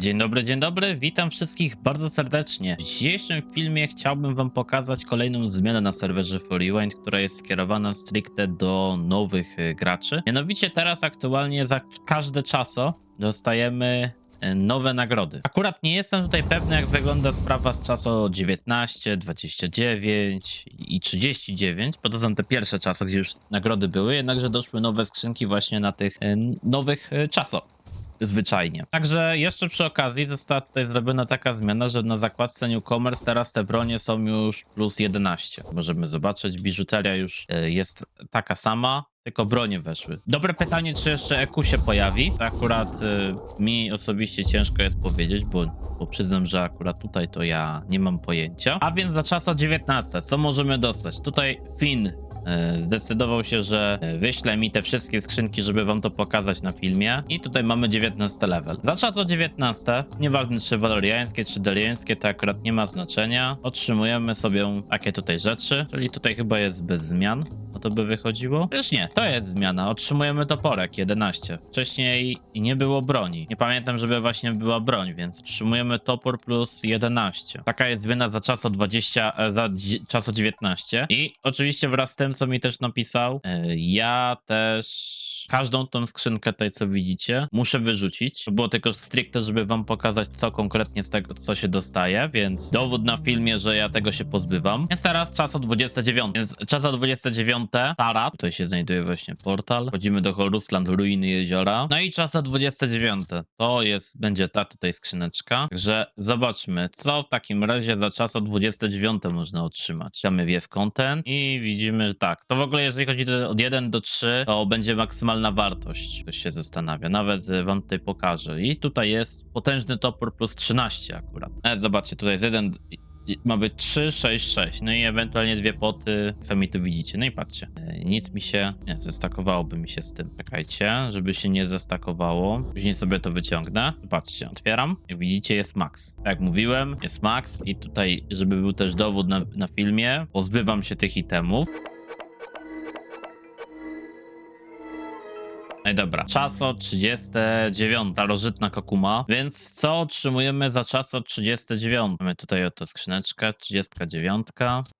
Dzień dobry, dzień dobry, witam wszystkich bardzo serdecznie. W dzisiejszym filmie chciałbym wam pokazać kolejną zmianę na serwerze For Rewind, która jest skierowana stricte do nowych y, graczy. Mianowicie teraz aktualnie za każde czaso dostajemy y, nowe nagrody. Akurat nie jestem tutaj pewny, jak wygląda sprawa z czasu 19, 29 i 39, bo to są te pierwsze czasy, gdzie już nagrody były, jednakże doszły nowe skrzynki właśnie na tych y, nowych czaso zwyczajnie. Także jeszcze przy okazji została tutaj zrobiona taka zmiana, że na zakładce Newcomers teraz te bronie są już plus 11. Możemy zobaczyć, biżuteria już e, jest taka sama, tylko bronie weszły. Dobre pytanie, czy jeszcze EQ się pojawi? Akurat e, mi osobiście ciężko jest powiedzieć, bo, bo przyznam, że akurat tutaj to ja nie mam pojęcia. A więc za czas o 19, co możemy dostać? Tutaj Finn zdecydował się, że e, wyśle mi te wszystkie skrzynki, żeby wam to pokazać na filmie. I tutaj mamy 19 level. Za czas o 19, nieważne czy waloriańskie, czy deliańskie, to akurat nie ma znaczenia. Otrzymujemy sobie takie tutaj rzeczy, czyli tutaj chyba jest bez zmian. No to by wychodziło? Już nie, to jest zmiana. Otrzymujemy toporek 11. Wcześniej nie było broni. Nie pamiętam, żeby właśnie była broń, więc otrzymujemy topór plus 11. Taka jest zmiana za czas o 20, e, za dzi- czas o 19. I oczywiście wraz z tym, co mi też napisał, e, ja też każdą tą skrzynkę tutaj, co widzicie, muszę wyrzucić. To było tylko stricte, żeby wam pokazać, co konkretnie z tego, co się dostaje, więc dowód na filmie, że ja tego się pozbywam. Jest teraz czas o 29. Więc czas o 29. Tara. Tutaj się znajduje właśnie portal. Wchodzimy do Horusland, ruiny jeziora. No i czas o 29. To jest, będzie ta tutaj skrzyneczka. Także zobaczmy, co w takim razie za czas o 29 można otrzymać. Damy wiew content i widzimy, że tak. To w ogóle, jeżeli chodzi do- od 1 do 3, to będzie maksymalna wartość. Ktoś się zastanawia. Nawet e, wam tutaj pokażę. I tutaj jest potężny topór plus 13 akurat. Nawet zobaczcie, tutaj jest jeden i- ma być 3, 6, 6. No i ewentualnie dwie poty, sami tu widzicie. No i patrzcie, e, nic mi się, nie, zestakowałoby mi się z tym. Czekajcie, żeby się nie zestakowało. Później sobie to wyciągnę. Patrzcie, otwieram. Jak widzicie jest max. Tak jak mówiłem, jest max i tutaj, żeby był też dowód na, na filmie, pozbywam się tych itemów. No i dobra, czaso 39, starożytna kokuma, więc co otrzymujemy za czaso 39? Mamy tutaj oto skrzyneczkę, 39,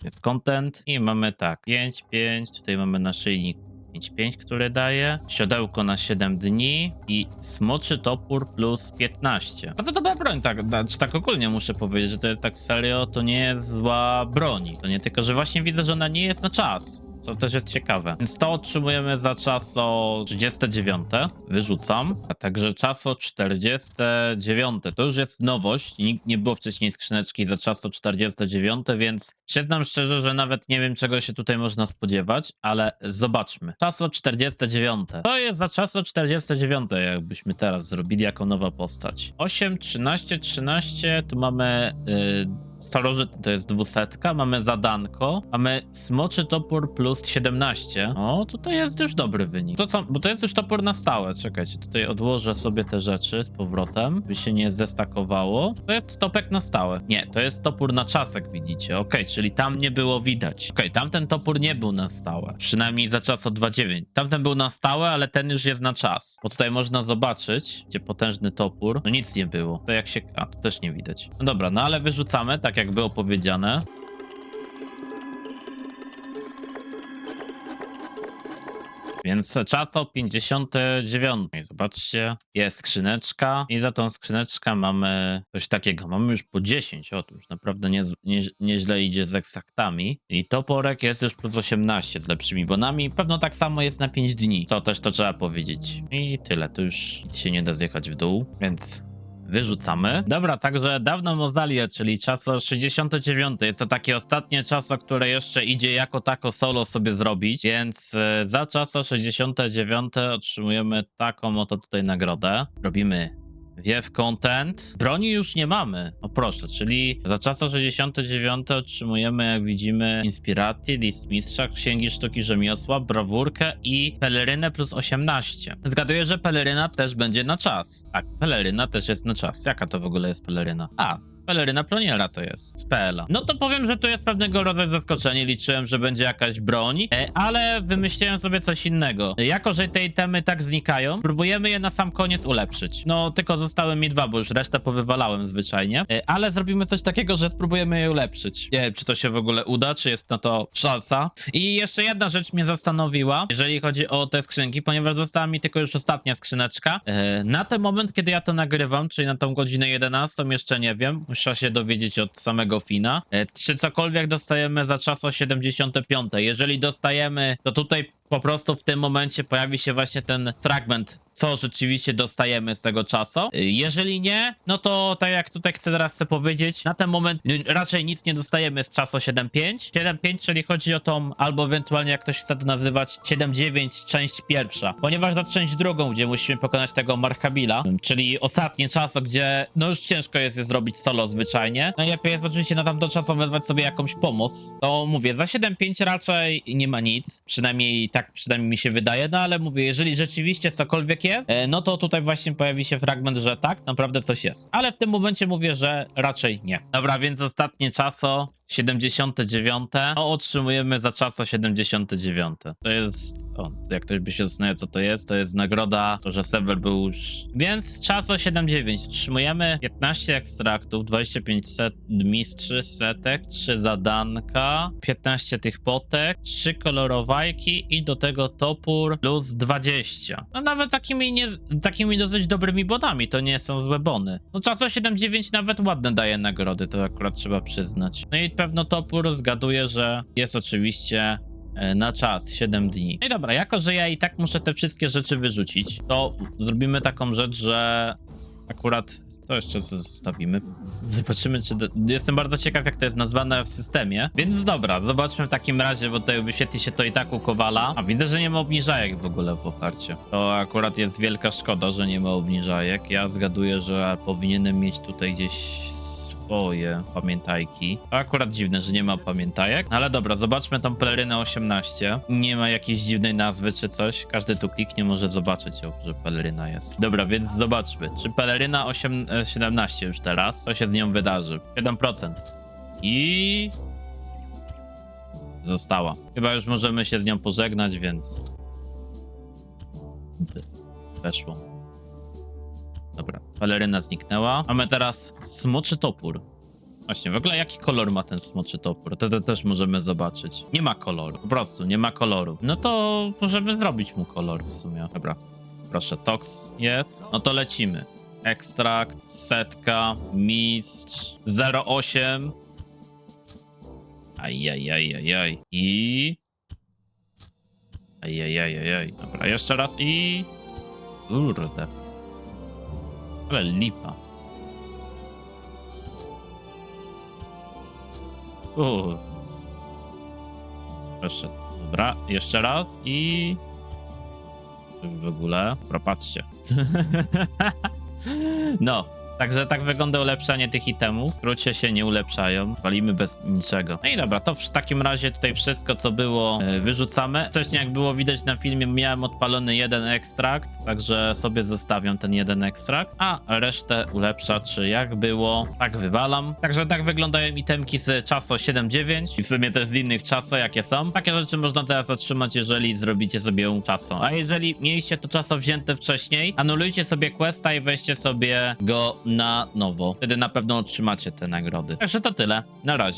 jest content i mamy tak, 5, 5, tutaj mamy naszyjnik 5-5, który daje, siodełko na 7 dni i smoczy topór plus 15. No to dobra broń, tak, czy tak ogólnie muszę powiedzieć, że to jest tak serio, to nie jest zła broń. To nie tylko, że właśnie widzę, że ona nie jest na czas. Co też jest ciekawe. Więc to otrzymujemy za czas o 39. Wyrzucam. A także czas o 49. To już jest nowość. Nikt nie było wcześniej skrzyneczki za czas o 49, więc przyznam szczerze, że nawet nie wiem, czego się tutaj można spodziewać, ale zobaczmy. Czas o 49. To jest za czas o 49, jakbyśmy teraz zrobili jako nowa postać. 8, 13, 13. Tu mamy. Yy, Starożytny to jest dwusetka, mamy zadanko, mamy smoczy topór plus 17. O, tutaj jest już dobry wynik. To co, bo to jest już topór na stałe. Czekajcie, tutaj odłożę sobie te rzeczy z powrotem, by się nie zestakowało. To jest topek na stałe. Nie, to jest topór na czasek, widzicie. Okej, czyli tam nie było widać. Okej, tamten topór nie był na stałe. Przynajmniej za czas o 2.9. Tamten był na stałe, ale ten już jest na czas. Bo tutaj można zobaczyć, gdzie potężny topór. No nic nie było. To jak się... A, tu też nie widać. No dobra, no ale wyrzucamy, tak jak było powiedziane. Więc czas to 59. I Zobaczcie, jest skrzyneczka i za tą skrzyneczkę mamy coś takiego. Mamy już po 10. O, to już naprawdę nie, nie, nieźle idzie z eksaktami. I toporek jest już plus 18 z lepszymi bonami. Pewno tak samo jest na 5 dni, co też to trzeba powiedzieć. I tyle, to już nic się nie da zjechać w dół, więc Wyrzucamy. Dobra, także dawno Mozalie, czyli czaso 69. Jest to takie ostatnie czaso, które jeszcze idzie jako tako solo sobie zrobić, więc e, za czaso 69 otrzymujemy taką oto tutaj nagrodę. Robimy Wiew Content. Broni już nie mamy. O proszę, czyli za czaso 69 otrzymujemy, jak widzimy, inspirację, list mistrza, księgi sztuki rzemiosła, brawurkę i pelerynę plus 18. Zgaduję, że peleryna też będzie na czas. Tak, peleryna też jest na czas. Jaka to w ogóle jest peleryna? A, Peleryna Ploniera to jest, z PL-a. No to powiem, że to jest pewnego rodzaju zaskoczenie. Liczyłem, że będzie jakaś broń, e, ale wymyśliłem sobie coś innego. Jako, że te itemy tak znikają, próbujemy je na sam koniec ulepszyć. No, tylko zostały mi dwa, bo już resztę powywalałem zwyczajnie. E, Ale zrobimy coś takiego, że spróbujemy je ulepszyć. Nie wiem, czy to się w ogóle uda, czy jest na to szansa. I jeszcze jedna rzecz mnie zastanowiła, jeżeli chodzi o te skrzynki, ponieważ została mi tylko już ostatnia skrzyneczka. E, Na ten moment, kiedy ja to nagrywam, czyli na tą godzinę 11, jeszcze nie wiem. Muszę się dowiedzieć od samego Fina. E, Czy cokolwiek dostajemy za czas o 75. Jeżeli dostajemy, to tutaj po prostu w tym momencie pojawi się właśnie ten fragment, co rzeczywiście dostajemy z tego czasu. Jeżeli nie, no to tak jak tutaj chcę teraz chcę powiedzieć, na ten moment raczej nic nie dostajemy z czasu 7.5. 7.5, czyli chodzi o tą, albo ewentualnie jak ktoś chce to nazywać 7.9, część pierwsza. Ponieważ za część drugą, gdzie musimy pokonać tego Markabila, czyli ostatnie czaso, gdzie no już ciężko jest je zrobić solo zwyczajnie. Najlepiej jest oczywiście na tamto czaso wezwać sobie jakąś pomoc. To mówię, za 7.5 raczej nie ma nic. Przynajmniej tak przynajmniej mi się wydaje, no ale mówię, jeżeli rzeczywiście cokolwiek jest, e, no to tutaj właśnie pojawi się fragment, że tak, naprawdę coś jest. Ale w tym momencie mówię, że raczej nie. Dobra, więc ostatnie czaso 79. No, otrzymujemy za czaso 79. To jest. O, jak ktoś by się zastanawiał, co to jest, to jest nagroda, to, że serwer był już. Więc czaso 79. Otrzymujemy 15 ekstraktów, 25 set, mistrzy setek, 3 zadanka, 15 tych potek, 3 kolorowajki i do tego topór plus 20. No nawet takimi, nie, takimi dosyć dobrymi bonami, to nie są złe bony. No czaso 79 nawet ładne daje nagrody, to akurat trzeba przyznać. No i pewno topór zgaduje, że jest oczywiście e, na czas 7 dni. No i dobra, jako że ja i tak muszę te wszystkie rzeczy wyrzucić, to zrobimy taką rzecz, że akurat to jeszcze zostawimy. Zobaczymy, czy. Do... Jestem bardzo ciekaw, jak to jest nazwane w systemie. Więc dobra, zobaczmy w takim razie, bo tutaj wyświetli się to i tak u Kowala. A widzę, że nie ma obniżajek w ogóle w oparciu. To akurat jest wielka szkoda, że nie ma obniżajek. Ja zgaduję, że powinienem mieć tutaj gdzieś swoje pamiętajki. Akurat dziwne, że nie ma pamiętajek. Ale dobra, zobaczmy tą pelerynę 18. Nie ma jakiejś dziwnej nazwy czy coś. Każdy tu kliknie może zobaczyć, o, że peleryna jest. Dobra, więc zobaczmy. Czy peleryna 8, e, 17 już teraz? Co się z nią wydarzy? 7%. I... Została. Chyba już możemy się z nią pożegnać, więc... Weszło. Dobra, peleryna zniknęła. Mamy teraz smoczy topór. Właśnie, w ogóle jaki kolor ma ten smoczy topór? To, to też możemy zobaczyć. Nie ma koloru, po prostu nie ma koloru. No to możemy zrobić mu kolor w sumie. Dobra, proszę, toks jest. No to lecimy. Ekstrakt, setka, mistrz, 08. Ajajajajaj. I... Ajajajajaj. Dobra, jeszcze raz i... Kurde. Ale lipa. Uuu. Proszę. Dobra, jeszcze raz i... W ogóle. Dobra, patrzcie. no. Także tak wygląda ulepszanie tych itemów. W skrócie się nie ulepszają. Walimy bez niczego. No i dobra, to w takim razie tutaj wszystko, co było, e, wyrzucamy. Wcześniej, jak było widać na filmie, miałem odpalony jeden ekstrakt, także sobie zostawiam ten jeden ekstrakt, a resztę ulepszaczy jak było, tak wywalam. Także tak wyglądają itemki z czasu 7.9 i w sumie też z innych czasu, jakie są. Takie rzeczy można teraz otrzymać, jeżeli zrobicie sobie czasu. A jeżeli mieliście to czaso wzięte wcześniej, anulujcie sobie questa i weźcie sobie go na nowo. Wtedy na pewno otrzymacie te nagrody. Także to tyle. Na razie.